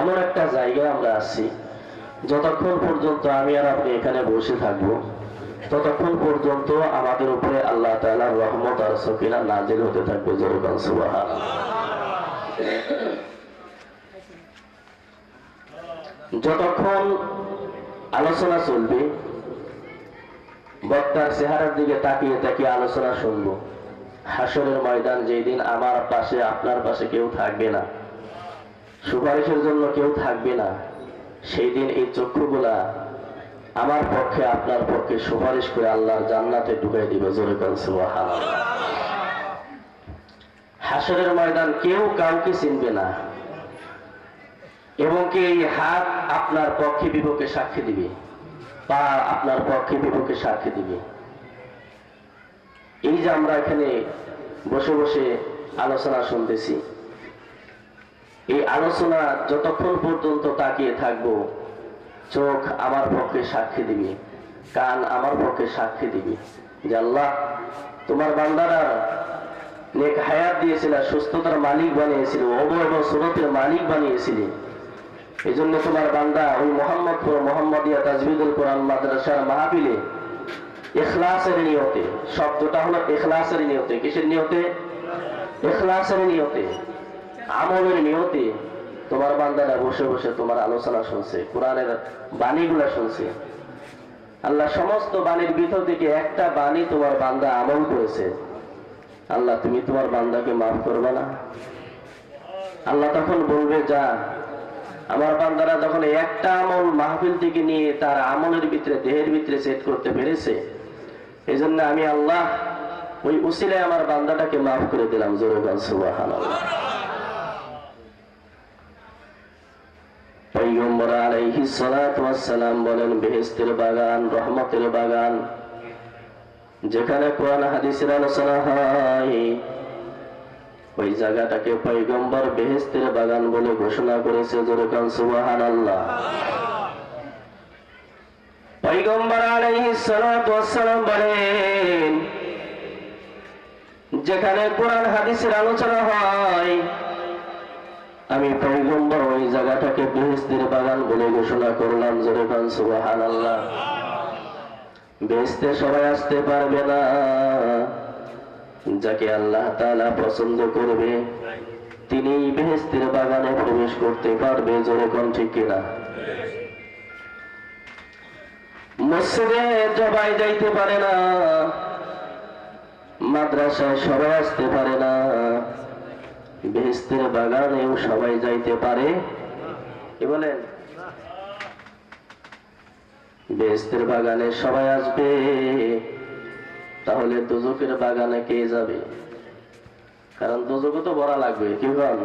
এমন একটা জায়গায় আমরা আছি, যতক্ষণ পর্যন্ত আমি আর আপনি এখানে বসে থাকব, ততক্ষণ পর্যন্ত আমাদের উপরে আল্লাহ তাআলার রহমত আর সকিনা নাজিল হতে থাকবে জোরকান সুবহান যতক্ষণ আলোচনা চলবে, বক্তার চেহারার দিকে তাকিয়ে তাকিয়ে আলোচনা শুনব। হাসরের ময়দান যেই দিন আমার পাশে, আপনার পাশে কেউ থাকবে না। সুপারিশের জন্য কেউ থাকবে না। সেই দিন এই চক্ষুগুলা আমার পক্ষে, আপনার পক্ষে সুপারিশ করে আল্লাহর জান্নাতে ঢুকাই দিবে। জোরে হাসরের ময়দান কেউ কাউকে চিনবে না, এবং কি এই হাত আপনার পক্ষে বিপক্ষে সাক্ষী দিবে, পা আপনার পক্ষে বিপক্ষে সাক্ষী দিবে। এই যে আমরা এখানে বসে বসে আলোচনা শুনতেছি এই আলোচনা যতক্ষণ পর্যন্ত তাকিয়ে থাকব, চোখ আমার পক্ষে সাক্ষী দিবে, কান আমার পক্ষে সাক্ষী দিবে। যে আল্লাহ, তোমার বান্দারা নেক হায়াত দিয়েছিল, সুস্থতার মালিক বানিয়েছিল অবয়ব সুরতের মালিক বানিয়েছিলে। এই জন্য তোমার বান্দা ওই মোহাম্মদপুর মোহাম্মদিয়া তাজবিদুল কোরআন মাদ্রাসার মাহফিলে এখলাসের নিয়তে, শব্দটা হলো এখলাসের নিয়তে, কিসের নিয়তে? এখলাসের নিয়তে। আমলের নিয়তে, তোমার বান্দারা বসে বসে তোমার আলোচনা শুনছে, কোরআনের বাণীগুলা শুনছে। আল্লাহ সমস্ত বাণীর ভিতর থেকে একটা বাণী তোমার বান্দা আমল করেছে। আল্লাহ, তুমি তোমার বান্দাকে মাফ করবে না। আল্লাহ তখন বলবে, যা, আমার বান্দারা যখন একটা আমল মাহফিল থেকে নিয়ে তার আমলের ভিতরে, দেহের ভিতরে সেট করতে পেরেছে এই জন্য আমি আল্লাহ ওই উসিলে আমার বান্দাটাকে মাফ করে দিলাম, জোরে জোরগান সুবাহান সালাতু বলেন, বেহেশতের বাগান, রহমতের বাগান, যেখানে কোরআন হাদিসের আলোচনা হয়, ওই জায়গাটাকে বেহেস্তের বাগান বলে ঘোষণা করেছে সুবাহান আল্লাহ যেখানে কোরআন হাদিসের আলোচনা হয় আমি পৈগম্বর ওই জায়গাটাকে বেহেস্তের বাগান বলে ঘোষণা করলাম যেরকম সুবাহান আল্লাহ বেহেস্তে সবাই আসতে পারবে না। যাকে আল্লাহ তাআলা পছন্দ করবে তিনি বেহেস্তের বাগানে প্রবেশ করতে পারবে, জোরে যেরকম ঠিক কিনা? মসজিদে সবাই যাইতে পারে না, মাদ্রাসায় সবাই আসতে পারে না। বেহেস্তের বাগানেও সবাই যাইতে পারে। কি বলেন? বেহেস্তের বাগানে সবাই আসবে, তাহলে দুজকের বাগানে কে যাবে? কারণ দুজকও তো বড় লাগবে, কি বল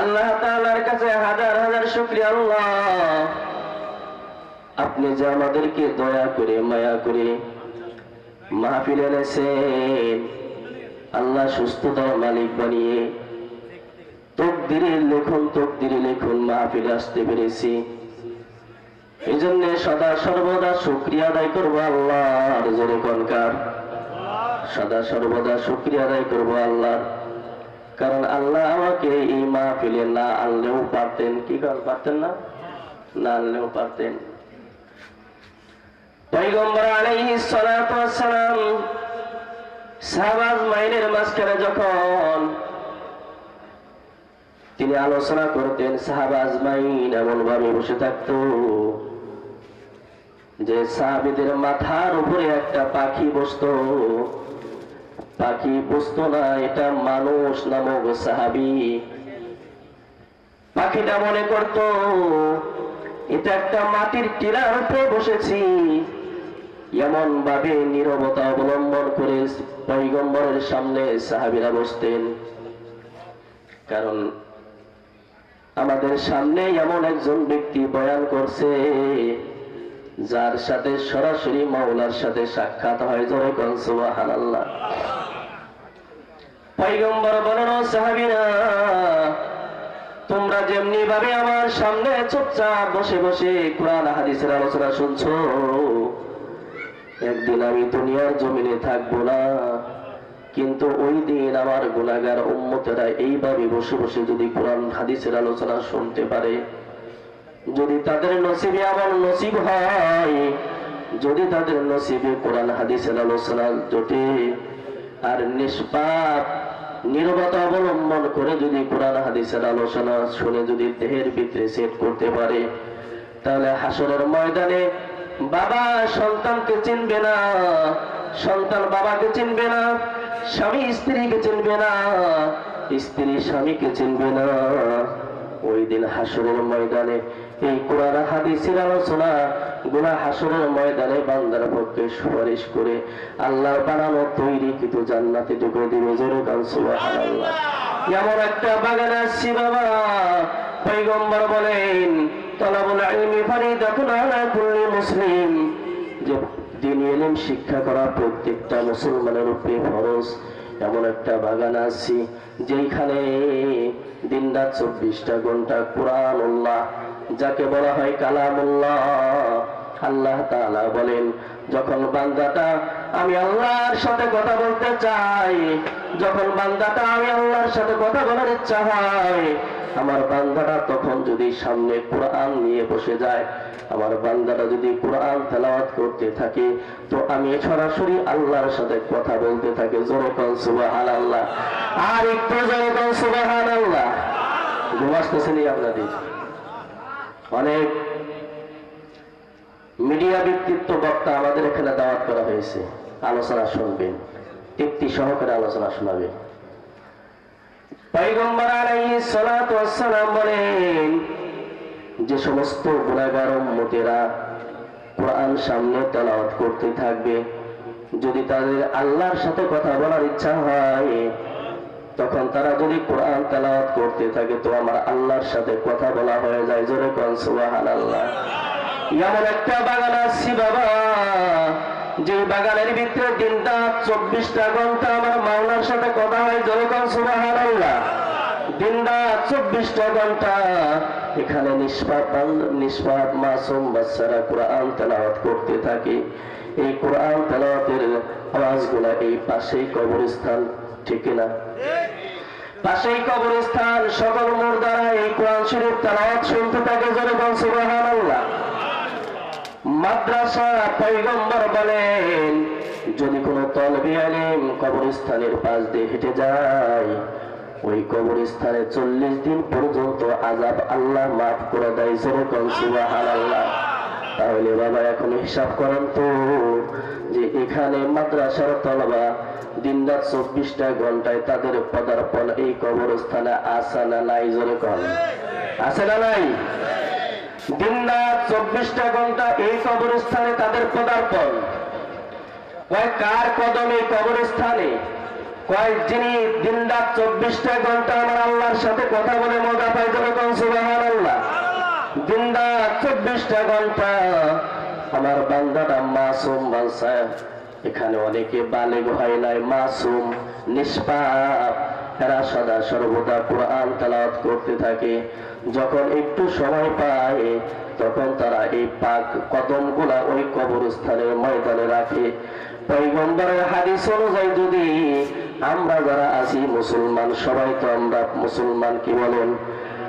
আল্লাহ তাআলার কাছে হাজার হাজার শুকরিয়া, আল্লাহ। আপনি যে আমাদেরকে দয়া করে, মায়া করে মাহফিল এনেছেন আল্লাহ সুস্থতার মালিক বানিয়ে তকদিরের লেখন তকদিরে লেখন মাহফিলে আসতে পেরেছি। এই জন্য সদা সর্বদা শুক্রিয়া আদায় করব আল্লাহর জোরে কনকার। সদা সর্বদা শুক্রিয়া আদায় করব আল্লাহ কারণ আল্লাহ আমাকে এই মাহফিলে না আনলেও পারতেন। কি কর পারতেন না? না আনলেও পারতেন। পয়গম্বর আলাইহিস সালাতু ওয়াসসালাম সাহাবাজ মাইনের মাঝখানে যখন তিনি আলোচনা করতেন সাহাবাজ মাইন এমন ভাবে বসে থাকতো যে সাহাবিদের মাথার উপরে একটা পাখি বসতো। পাখি বসতো না, এটা মানুষ নামক সাহাবি। পাখিটা মনে করত, এটা একটা মাটির টিলার উপরে বসেছি। এমন ভাবে নীরবতা পৈগম্বরের সামনে সাহাবিরা বসতেন। কারণ আমাদের সামনে এমন একজন ব্যক্তি বয়ান করছে, যার সাথে সরাসরি মাওলার সাথে সাক্ষাৎ হয়। জোরে কনসুবাহান আল্লাহ পৈগম্বর বলেন সাহাবিরা, তোমরা যেমনি ভাবে আমার সামনে চুপচাপ বসে বসে কোরআন, হাদিসের আলোচনা শুনছো একদিন আমি দুনিয়ার জমিনে থাকব না। কিন্তু ওই দিন আমার গুণাগার উম্মতেরা এইভাবে বসে বসে যদি কোরআন, হাদিসের আলোচনা শুনতে পারে, যদি তাদের নসিবে আমার নসিব হয়, যদি তাদের নসিবে কোরআন, হাদিসের আলোচনা জোটে, আর নিষ্পাপ, নিরবতা অবলম্বন করে যদি কোরআন, হাদিসের আলোচনা শুনে যদি দেহের ভিতরে সেট করতে পারে, তাহলে হাসরের ময়দানে বাবা সন্তানকে চিনবে না, সন্তান বাবাকে চিনবে না, স্বামী স্ত্রীকে চিনবে না, স্ত্রী স্বামীকে চিনবে না। ওই দিন হাসরের ময়দানে এই কোরআন, হাদিসের আলোচনা, গুনা হাসরের ময়দানে বান্দার পক্ষে সুপারিশ করে আল্লাহর বানানো তৈরি কিন্তু জান্নাতে ঢুকে দিবে জোরে গান এমন একটা বাগান আসছি বাবা পৈগম্বর বলেন, তলাবুল ইলমি ফারিদাতুন আলা কুল্লি মুসলিম, যে দিনী এলেম শিক্ষা করা প্রত্যেকটা মুসলমানের উপরে ফরজ। এমন একটা বাগান আছি যেখানে দিন রাত চব্বিশটা ঘণ্টা কোরআন উল্লাহ যাকে বলা হয় কালামুল্লাহ, আল্লাহ তাআলা বলেন, যখন বান্দাটা আমি আল্লাহর সাথে কথা বলতে চাই, যখন বান্দাটা আমি আল্লাহর সাথে কথা বলার ইচ্ছা হয় আমার বান্দাটা তখন যদি সামনে কোরআন নিয়ে বসে যায়, আমার বান্দাটা যদি কোরআন তেলাওয়াত করতে থাকে, তো আমি সরাসরি আল্লাহর সাথে কথা বলতে থাকি। জোরে কন সুবাহান আল্লাহ আর একটু জোরে কন সুবাহান আল্লাহ ঘুমাসতেছেনি আপনাদের? অনেক মিডিয়া ব্যক্তিত্ব বক্তা আমাদের এখানে দাওয়াত করা হয়েছে। আলোচনা শুনবেন। তৃপ্তি সহকারে আলোচনা শোনাবেন যে সমস্ত গুণাগার উম্মতেরা কোরআন সামনে তেলাওয়াত করতে থাকবে, যদি তাদের আল্লাহর সাথে কথা বলার ইচ্ছা হয়, তখন তারা যদি কোরআন তেলাওয়াত করতে থাকে, তো আমার আল্লাহর সাথে কথা বলা হয়ে যায়। জোরে কন সুবহানাল্লাহ। এমন একটা বাগান বাগানের ভিতরে দিনটা চব্বিশটা ঘণ্টা আমার মাওলার সাথে কথা হয় তেলাওয়াত করতে থাকে। এই পাশেই কবরস্থান না? পাশেই কবরস্থান, সকল মোর দ্বারা এই কোরআন শরীফ তেলাওয়াত শুনতে থাকে, জোরে বল সুবহানাল্লাহ। মাদ্রাসা পয়গম্বর বলেন, যদি তলবি আলিম কবরস্থানের পাশ দিয়ে হেঁটে যায়, ওই কবরস্থানে চল্লিশ দিন পর্যন্ত আজাব আল্লাহ মাফ করে দেয় সুবাহান আল্লাহ তাহলে বাবা, এখন হিসাব করেন তো, যে এখানে মাদ্রাসার তলবা দিন রাত চব্বিশটা ঘন্টায় তাদের পদার্পণ এই কবরস্থানে আসা না নাই জোরে কন আছে না নাই? চব্বিশটা ঘণ্টা এই কবরস্থানে তাদের পদার্পণ। কয় কার কদমে কবরস্থানে? কয় যিনি দিন চব্বিশটা ঘণ্টা আমার আল্লাহর সাথে কথা বলে মজা পাই সুবাহ আল্লাহ দিন রাত চব্বিশটা ঘণ্টা আমার বান্দাটা মাসুম এখানে অনেকে বালেগ হয় নাই, মাসুম, নিষ্পাপ। এরা সদা সর্বদা কোরআন তালাওয়াত করতে থাকে। যখন একটু সময় পায়, তখন তারা এই পাক কদমগুলা ওই কবরস্থানের ময়দানে রাখে। পৈগম্বরের হাদিস অনুযায়ী যদি আমরা যারা আছি, মুসলমান, সবাই তো আমরা মুসলমান, কি বলেন?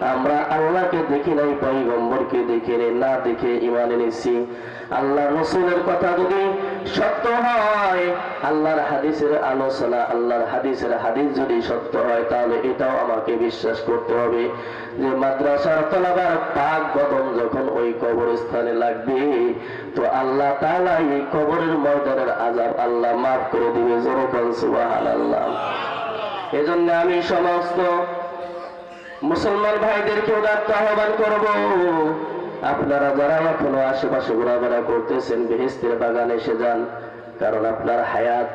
আমরা আল্লাহকে দেখি নাই পৈগম্বরকে দেখে নে, না দেখে ইমান এনেছি। আল্লাহ রসুলের কথা যদি সত্য হয় আল্লাহর হাদিসের আলোচনা আল্লাহর হাদিসের হাদিস যদি সত্য হয় তাহলে এটাও আমাকে বিশ্বাস করতে হবে যে মাদ্রাসার তলাবার পাক কদম যখন ওই কবরস্থানে লাগবে তো আল্লাহ তাআলা এই কবরের ময়দানের আজাব আল্লাহ মাফ করে দিবে। যেরকম সুবহানাল্লাহ। এজন্য আমি সমস্ত মুসলমান ভাইদেরকে উদাত্ত আহ্বান করব। আপনারা যারা এখনও আশেপাশে ঘোরাফেরা করতেছেন বেহেস্তের বাগানে এসে যান, কারণ আপনার হায়াত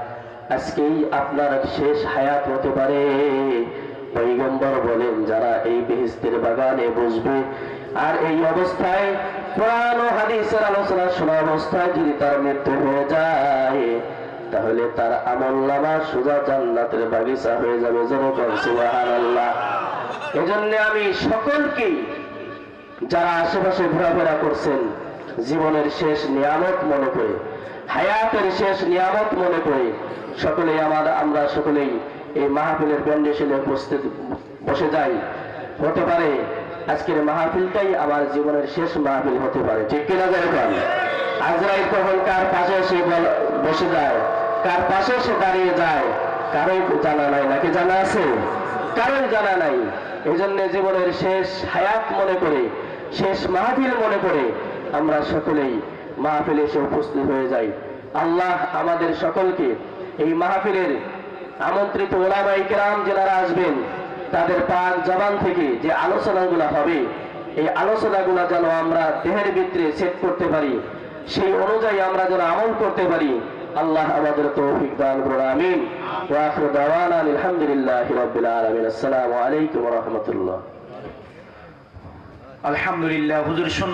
আজকেই আপনার শেষ হায়াত হতে পারে। পৈগম্বর বলেন, যারা এই বেহেস্তের বাগানে বসবে আর এই অবস্থায় কোরআন ও হাদিসের আলোচনা শোনা অবস্থায় যদি তার মৃত্যু হয়ে যায়, তাহলে তার আমল নামা সোজা জান্নাতের বাগিচা হয়ে যাবে। যেরকম সুবহানাল্লাহ। এজন্য আমি সকলকেই যারা আশেপাশে ঘোরাফেরা করছেন, জীবনের শেষ নিয়ামত মনে করে, হায়াতের শেষ নিয়ামত মনে করে, সকলেই আমার, আমরা সকলেই এই মাহফিলের প্যান্ডেশনে উপস্থিত বসে যাই। হতে পারে আজকের মাহফিলটাই আমার জীবনের শেষ মাহফিল হতে পারে, ঠিক কিনা যেরকম আজরাইল কখন কার পাশে বল- বসে যায়? কার পাশে এসে দাঁড়িয়ে যায়? কারোই জানা নাই, নাকি জানা আছে? কারোই জানা নাই। এই জন্য জীবনের শেষ হায়াত মনে করে, শেষ মাহফিল মনে করে আমরা সকলেই মাহফিলে এসে উপস্থিত হয়ে যাই। আল্লাহ আমাদের সকলকে এই মাহফিলের আমন্ত্রিত ওলামাই কেরাম যারা আসবেন, তাদের পাক জবান থেকে যে আলোচনাগুলো হবে, এই আলোচনাগুলো যেন আমরা দেহের ভিতরে সেট করতে পারি, সেই অনুযায়ী আমরা যেন আমল করতে পারি, আল্লাহ আমাদের তৌফিক দান করুন, আমিন। ওয়া আখিরু দাওয়ানা আলহামদুলিল্লাহি রাব্বিল আলামিন আসসালামু আলাইকুম ওয়া রাহমাতুল্লাহ আলহামদুলিল্লাহ হুজুর শুন